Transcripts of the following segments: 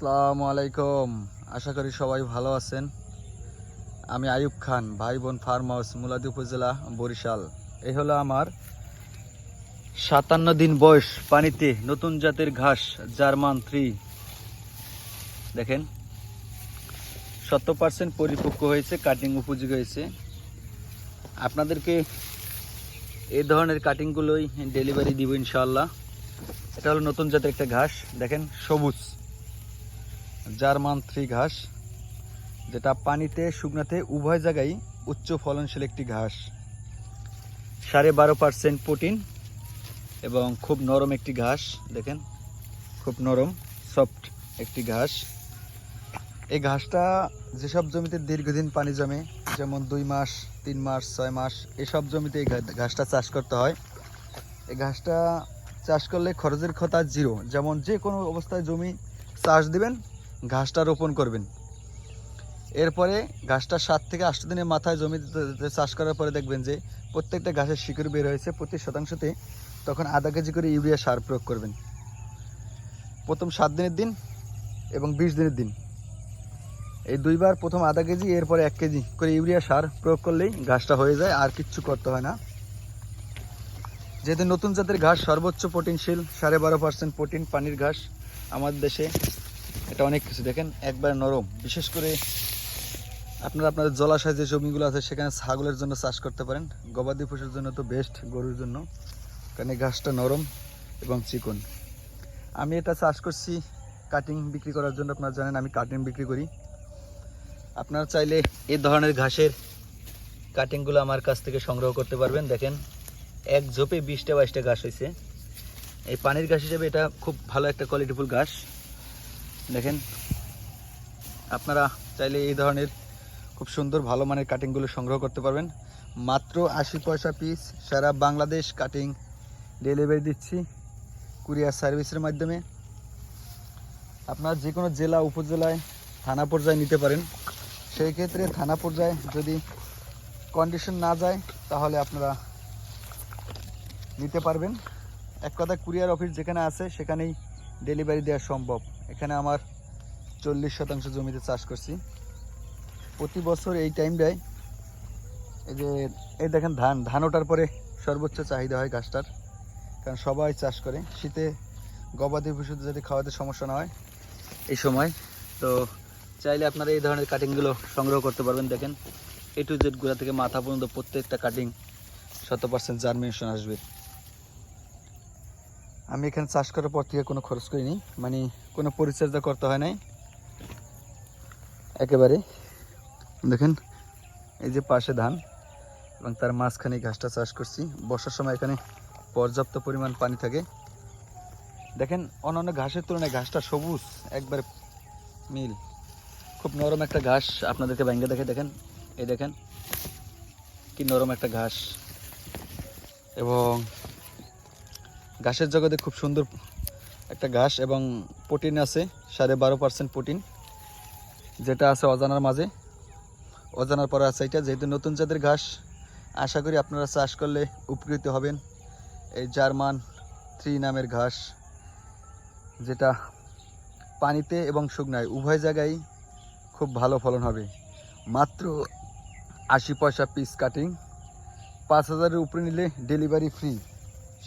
আসসালামু আলাইকুম। আশা করি সবাই ভালো আছেন। আমি আয়ুব খান ভাই বোন ফার্ম হাউস, মুলাদি উপজেলা, বরিশাল। এই হলো আমার সাতান্ন দিন বয়স, পানিতে নতুন জাতের ঘাস, জার্মান থ্রি। দেখেন সত্তর পার্সেন্ট পরিপক্ক হয়েছে কাটিং উপযোগী হয়েছে। আপনাদেরকে এই ধরনের কাটিংগুলোই ডেলিভারি দিব ইনশাল্লাহ এটা হলো নতুন জাতের একটা ঘাস, দেখেন, সবুজ। জার্মান থ্রি ঘাস, যেটা পানিতে, শুকনাতে, উভয় জায়গায় উচ্চ ফলনশীল একটি ঘাস। সাড়ে বারো পার্সেন্ট প্রোটিন এবং খুব নরম একটি ঘাস, দেখেন, খুব নরম, সফট একটি ঘাস। এই ঘাসটা যেসব জমিতে দীর্ঘদিন পানি জমে, যেমন দুই মাস, তিন মাস, ছয় মাস, এসব জমিতে এই ঘাসটা চাষ করতে হয়। এই ঘাসটা চাষ করলে খরচের কথা জিরো যেমন যে কোনো অবস্থায় জমি চাষ দিবেন ঘাসটা রোপণ করবেন। এরপরে ঘাসটা সাত থেকে আট দিনের মাথায় জমিতে চাষ করার পরে দেখবেন যে প্রত্যেকটা ঘাসের শিকড় বের হয়েছে, প্রতি শতাংশতে তখন আধা কেজি করে ইউরিয়া সার প্রয়োগ করবেন। প্রথম সাত দিনের দিন এবং বিশ দিনের দিন। এই দুইবার প্রথম আধা কেজি, এরপরে এক কেজি করে ইউরিয়া সার প্রয়োগ করলেই ঘাসটা হয়ে যায়, আর কিচ্ছু করতে হয় না। যেহেতু নতুন জাতের ঘাস সর্বোচ্চ প্রোটিনশীল সাড়ে বারো পার্সেন্ট প্রোটিন পানির ঘাস আমাদের দেশে এটা অনেক কিছু, দেখেন, একবার নরম। বিশেষ করে আপনারা আপনাদের জলাশয় যে জমিগুলো আছে, সেখানে ছাগলের জন্য চাষ করতে পারেন। গবাদি পশুর জন্য তো বেস্ট গরুর জন্য। কারণ এই ঘাসটা নরম এবং চিকন। আমি এটা চাষ করছি কাটিং বিক্রি করার জন্য, আপনারা জানেন, আমি কাটিং বিক্রি করি। আপনারা চাইলে এই ধরনের ঘাসের কাটিংগুলো আমার কাছ থেকে সংগ্রহ করতে পারবেন। দেখেন, এক ঝোপে বিশটা বাইশটা ঘাস হয়েছে। এই পানির ঘাস হিসেবে এটা খুব ভালো একটা কোয়ালিটিফুল ঘাস। দেখেন। আপনারা চাইলে এই ধরনের খুব সুন্দর ভালো মানের কাটিংগুলো সংগ্রহ করতে পারবেন। মাত্র আশি পয়সা পিস সারা বাংলাদেশ কাটিং ডেলিভারি দিচ্ছি কুরিয়ার সার্ভিসের মাধ্যমে। আপনারা যে কোনো জেলা, উপজেলায়, থানা পর্যায়ে নিতে পারেন। সেই ক্ষেত্রে থানা পর্যায়ে যদি কন্ডিশন না যায়, তাহলে আপনারা নিতে পারবেন। এক কথা কুরিয়ার অফিস যেখানে আছে, সেখানেই ডেলিভারি দেওয়া সম্ভব। এখানে আমার চল্লিশ শতাংশ জমিতে চাষ করছি। প্রতি বছর এই টাইমটায় এই যে, এই দেখেন ধান ধান ওঠার পরে সর্বোচ্চ চাহিদা হয় গাছটার কারণ সবাই চাষ করে। শীতে গবাদি পশু যদি খাওয়াতে সমস্যা না হয়, এই সময়। তো চাইলে আপনারা এই ধরনের কাটিংগুলো সংগ্রহ করতে পারবেন, দেখেন। এ টু জেডগুলা থেকে মাথা পর্যন্ত প্রত্যেকটা কাটিং শত পার্সেন্ট জার্মিনেশন আসবে। আমি এখানে চাষ করার পর থেকে কোনো খরচ করিনি। মানে কোনো পরিচর্যা করতে হয় নাই। একেবারে। দেখেন, এই যে পাশে ধান এবং তার মাঝখানে ঘাসটা চাষ করছি। বর্ষার সময় এখানে পর্যাপ্ত পরিমাণ পানি থাকে। দেখেন, অন্যান্য ঘাসের তুলনায় ঘাসটা সবুজ, একবার মিল। খুব নরম একটা ঘাস আপনাদেরকে ব্যাঙ্গে দেখে দেখেন। এই দেখেন, কি নরম একটা ঘাস। এবং ঘাসের জগতে খুব সুন্দর একটা ঘাস এবং প্রোটিন আছে, সাড়ে বারো পার্সেন্ট প্রোটিন, যেটা আছে অজানার মাঝে। অজানার পরে আছে এটা, যেহেতু নতুন জাতের ঘাস, আশা করি আপনারা চাষ করলে উপকৃত হবেন। এই জার্মান থ্রি নামের ঘাস, যেটা পানিতে এবং শুকনায়, উভয় জায়গায় খুব ভালো ফলন হবে। মাত্র আশি পয়সা পিস কাটিং পাঁচ হাজারের উপরে নিলে ডেলিভারি ফ্রি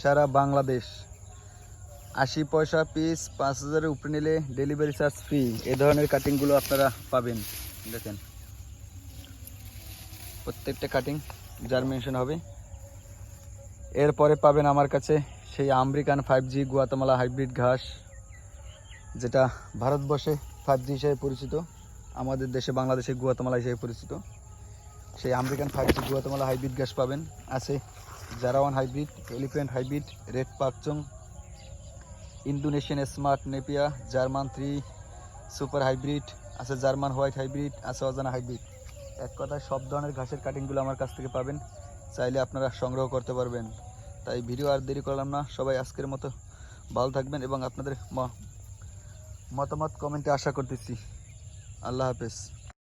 সারা বাংলাদেশ। আশি পয়সা পিস পাঁচ হাজারের উপরে নিলে ডেলিভারি চার্জ ফ্রি এ ধরনের কাটিংগুলো আপনারা পাবেন। দেখেন। প্রত্যেকটা কাটিং জার্মিনেশন হবে। এরপরে পাবেন আমার কাছে সেই American five G Guatemala hybrid ঘাস, যেটা ভারতবর্ষে ফাইভ জি হিসেবে পরিচিত, আমাদের দেশে বাংলাদেশে গুয়াতামালা হিসেবে পরিচিত। সেই American five G Guatemala hybrid ঘাস পাবেন। আছে জারাওয়ান hybrid elephant hybrid red Pakchong Indonesian smart Napier German three super hybrid আছে জার্মান হোয়াইট হাইব্রিড আছে অজানা হাইব্রিড এক কথায় সব ধরনের ঘাসের কাটিংগুলো আমার কাছ থেকে পাবেন। চাইলে আপনারা সংগ্রহ করতে পারবেন। তাই ভিডিও আর দেরি করলাম না। সবাই আজকের মতো ভালো থাকবেন এবং আপনাদের মতামত কমেন্টে আশা করতেছি। আল্লাহ হাফেজ।